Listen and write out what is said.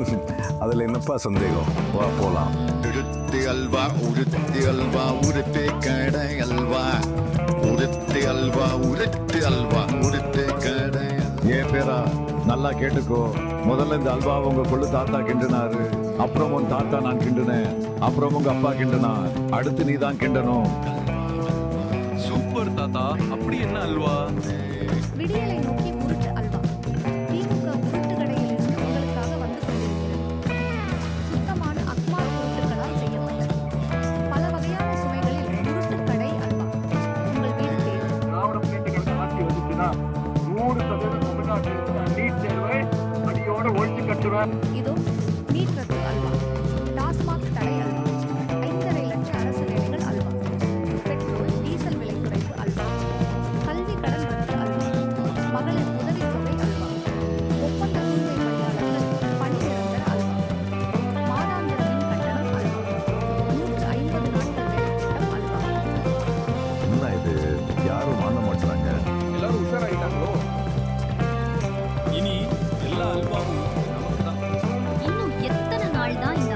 அதில் என்னப்பா சந்தேகம்? வா போகலாம் உருத்தி அல்வா உருத்தி அல்வா உருட்டு கடை அல்வா. உருத்தி அல்வா உருட்டு அல்வா உருட்டு கடை ஏன் பேரா நல்லா கேட்டுக்கோ. முதல்ல இந்த அல்வா உங்க கொள்ளு தாத்தா கிண்டுனாரு. அப்புறம் உன் தாத்தா நான் கிண்டுனேன். அப்புறம் உங்க அப்பா கிண்டுனா அடுத்து நீ தான் கிண்டணும். சூப்பர் தாத்தா. அப்படி என்ன அல்வா? gitu நாள் தான்